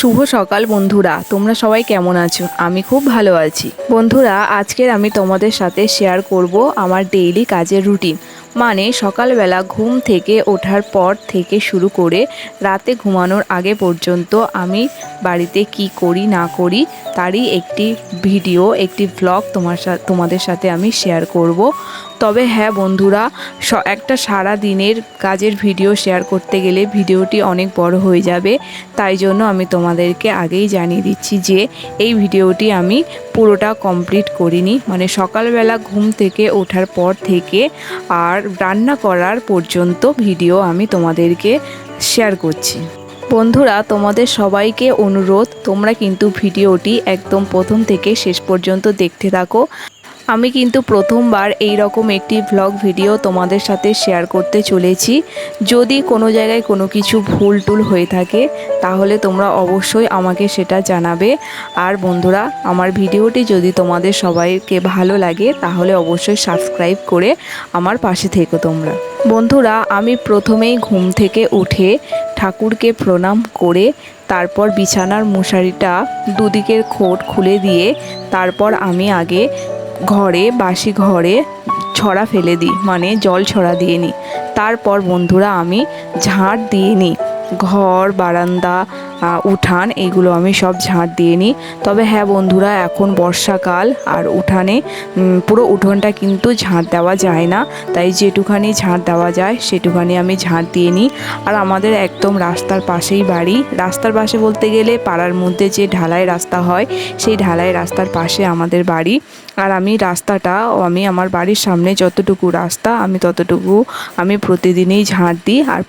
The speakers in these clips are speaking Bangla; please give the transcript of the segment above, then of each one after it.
শুভ সকাল বন্ধুরা, তোমরা সবাই কেমন আছো? আমি খুব ভালো আছি। বন্ধুরা, আজকের আমি তোমাদের সাথে শেয়ার করব আমার ডেইলি কাজের রুটিন মানে সকালবেলা ঘুম থেকে ওঠার পর থেকে শুরু করে রাতে ঘুমানোর আগে পর্যন্ত আমি বাড়িতে কি করি, না করি তারই একটি ভিডিও, একটি ব্লগ তোমার তোমাদের সাথে আমি শেয়ার করব। তবে হ্যাঁ বন্ধুরা একটা সারা দিনের কাজের ভিডিও শেয়ার করতে গেলে ভিডিওটি অনেক বড় হয়ে যাবে। তাই জন্য আমি তোমাদেরকে আগেই জানিয়ে দিচ্ছি যে এই ভিডিওটি আমি পুরোটা কমপ্লিট করিনি। মানে সকালবেলা ঘুম থেকে ওঠার পর থেকে আর রান্না করার পর্যন্ত ভিডিও আমি তোমাদেরকে শেয়ার করছি। বন্ধুরা, তোমাদের সবাইকে অনুরোধ, তোমরা কিন্তু ভিডিওটি একদম প্রথম থেকে শেষ পর্যন্ত দেখতে থাকো। আমি কিন্তু প্রথমবার এই রকম একটি ভ্লগ ভিডিও তোমাদের সাথে শেয়ার করতে চলেছি। যদি কোনো জায়গায় কোনো কিছু ভুল টুল হয়ে থাকে, তাহলে তোমরা অবশ্যই আমাকে সেটা জানাবে। আর বন্ধুরা, আমার ভিডিওটি যদি তোমাদের সবাইকে ভালো লাগে, তাহলে অবশ্যই সাবস্ক্রাইব করে আমার পাশে থেকো তোমরা। বন্ধুরা, আমি প্রথমেই ঘুম থেকে উঠে ঠাকুরকে প্রণাম করে, তারপর বিছানার মশারিটা দুদিকের খোট খুলে দিয়ে, তারপর আমি আগে ঘরে, বাসি ঘরে ছড়া ফেলে দিই মানে জল ছড়া দিয়ে নিই। তারপর বন্ধুরা আমি ঝাঁট দিয়ে নিই। ঘর, বারান্দা উঠান এইগুলো আমি সব ঝাঁট দিয়ে নিই। তবে হ্যাঁ বন্ধুরা, এখন বর্ষাকাল আর উঠানে পুরো উঠোনটা কিন্তু ঝাঁট দেওয়া যায় না। তাই যেটুখানি ঝাঁট দেওয়া যায়, সেটুখানি আমি ঝাঁট দিয়ে নিই। আর আমাদের একদম রাস্তার পাশেই বাড়ি। রাস্তার পাশে বলতে গেলে পাড়ার মধ্যে যে ঢালাই রাস্তা হয়, সেই ঢালাই রাস্তার পাশে আমাদের বাড়ি। আর আমি রাস্তাটা আমি আমার বাড়ির সামনে যতটুকু রাস্তা, আমি ততটুকু আমি প্রতিদিনই ঝাঁট দিই। আর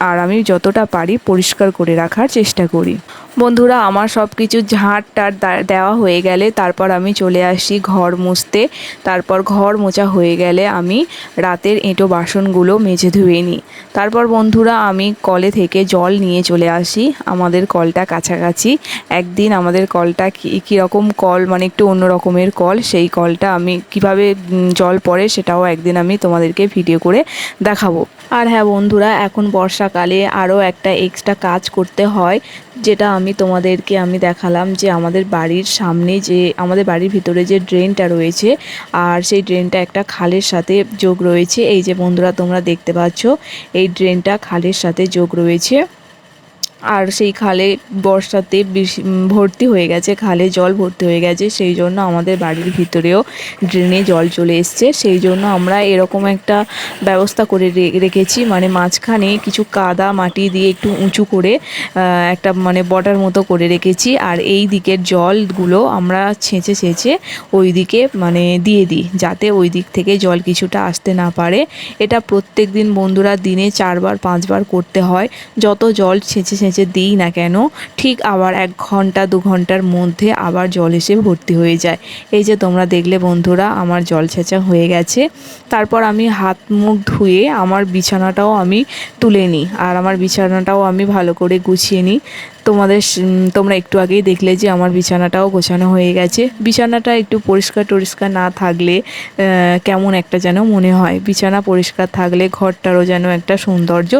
আর আমি যতটা পারি পরিষ্কার করে রাখার চেষ্টা করি। বন্ধুরা, আমার সব কিছু ঝাঁট টাট দেওয়া হয়ে গেলে তারপর আমি চলে আসি ঘর মুছতে। তারপর ঘর মোছা হয়ে গেলে আমি রাতের এঁটো বাসনগুলো মেঝে ধুয়ে নিই। তারপর বন্ধুরা, আমি কলে থেকে জল নিয়ে চলে আসি। আমাদের কলটা কাছাকাছি। একদিন আমাদের কলটা কী কীরকম কল মানে একটু অন্য রকমের কল, সেই কলটা আমি কীভাবে জল পড়ে সেটাও একদিন আমি তোমাদেরকে ভিডিও করে দেখাবো। আর হ্যাঁ বন্ধুরা, এখন বর্ষাকালে আরও একটা এক্সট্রা কাজ করতে হয়, যেটা আমি তোমাদেরকে আমি দেখালাম যে আমাদের বাড়ির সামনে যে, আমাদের বাড়ির ভিতরে যে ড্রেনটা রয়েছে, আর সেই ড্রেনটা একটা খালের সাথে যোগ রয়েছে। এই যে বন্ধুরা, তোমরা দেখতে পাচ্ছ, এই ড্রেনটা খালের সাথে যোগ রয়েছে। আর সেই খালে বর্ষাতে ভর্তি হয়ে গেছে, খালে জল ভর্তি হয়ে গেছে, সেই জন্য আমাদের বাড়ির ভিতরেও ড্রেনে জল চলে এসছে, সেই জন্য আমরা এরকম একটা ব্যবস্থা করে রেখেছি মানে মাঝখানে কিছু কাদা মাটি দিয়ে একটু উঁচু করে একটা মানে বটার মতো করে রেখেছি, আর এই দিকের জলগুলো আমরা ছেঁচে ছেঁচে ওই দিকে মানে দিয়ে দিই, যাতে ওই দিক থেকে জল কিছুটা আসতে না পারে। এটা প্রত্যেক দিন বন্ধুরা দিনে চারবার, পাঁচবার করতে হয়, যত জল ছেঁচে ছেঁচে দিই না কেন, ঠিক আবার এক ঘণ্টা, দু ঘণ্টার মধ্যে আবার জল এসে ভর্তি হয়ে যায়। এই যে তোমরা দেখলে বন্ধুরা, আমার জল ছেঁচা হয়ে গেছে। তারপর আমি হাত মুখ ধুয়ে আমার বিছানাটাও আমি তুলে নিই। আর আমার বিছানাটাও আমি ভালো করে গুছিয়ে নিই। তোমাদের তোমরা একটু আগেই দেখলে যে আমার বিছানাটাও গোছানো হয়ে গেছে। বিছানাটা একটু পরিষ্কার টরিষ্কার না থাকলে কেমন একটা যেন মনে হয়। বিছানা পরিষ্কার থাকলে ঘরটারও যেন একটা সৌন্দর্য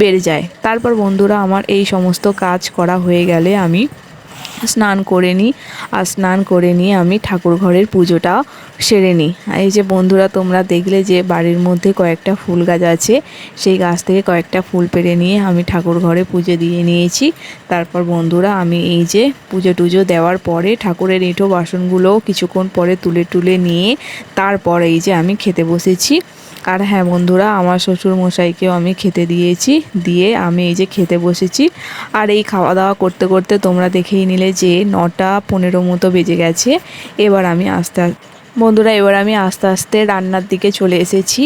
বেড়ে যায়। তারপর বন্ধুরা, আমার এই সমস্ত কাজ করা হয়ে গেলে আমি স্নান করে নিই। আর স্নান করে নিয়ে আমি ঠাকুর ঘরের পুজোটা সেরে নিই। এই যে বন্ধুরা, তোমরা দেখলে যে বাড়ির মধ্যে কয়েকটা ফুল গাছ আছে, সেই গাছ থেকে কয়েকটা ফুল পেরে নিয়ে আমি ঠাকুর ঘরে পুজো দিয়ে নিয়েছি। তারপর বন্ধুরা, আমি এই যে পুজো টুজো দেওয়ার পরে ঠাকুরের এঁটো বাসনগুলো কিছুক্ষণ পরে তুলে তুলে নিয়ে, তারপর এই যে আমি খেতে বসেছি। আর হ্যাঁ বন্ধুরা, আমার শ্বশুর মশাইকেও আমি খেতে দিয়েছি, দিয়ে আমি এই যে খেতে বসেছি। আর এই খাওয়া দাওয়া করতে করতে তোমরা দেখেই নিলে যে নটা পনেরো মতো বেজে গেছে। এবার আমি আস্তে বন্ধুরা, এবার আমি আস্তে আস্তে রান্নার দিকে চলে এসেছি।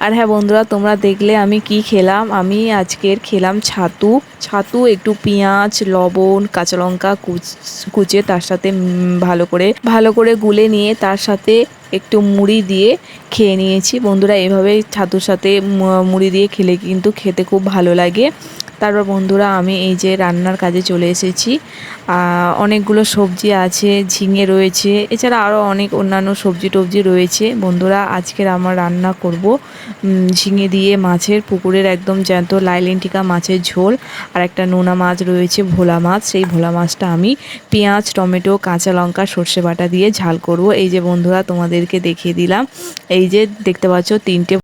আর হ্যাঁ বন্ধুরা, তোমরা দেখলে আমি কি খেলাম? আমি আজকের খেলাম ছাতু। ছাতু, একটু পেঁয়াজ, লবণ, কাঁচা লঙ্কা কুচ কুচে তার সাথে ভালো করে ভালো করে গুলে নিয়ে তার সাথে একটু মুড়ি দিয়ে খেয়ে নিয়েছি। বন্ধুরা, এভাবেই ছাতুর সাথে মুড়ি দিয়ে খেলে কিন্তু খেতে খুব ভালো লাগে। তারপর বন্ধুরা, আমি এই যে রান্নার কাজে চলে এসেছি। অনেকগুলো সবজি আছে, ঝিঙে রয়েছে, এছাড়া আরও অনেক অন্যান্য সবজি টবজি রয়েছে। বন্ধুরা, আজকের আমার রান্না করব ঝিঙে দিয়ে মাছের পুকুরের একদম জ্যান্ত লাইলেন্টিকা মাছের ঝোল আর একটা নোনা মাছ রয়েছে, ভোলা মাছ। সেই ভোলা মাছটা আমি পেঁয়াজ, টমেটো, কাঁচা লঙ্কা, সর্ষে বাটা দিয়ে ঝাল করব। এই যে বন্ধুরা, তোমাদেরকে দেখিয়ে দিলাম। এই যে দেখতে পাচ্ছ, তিনটে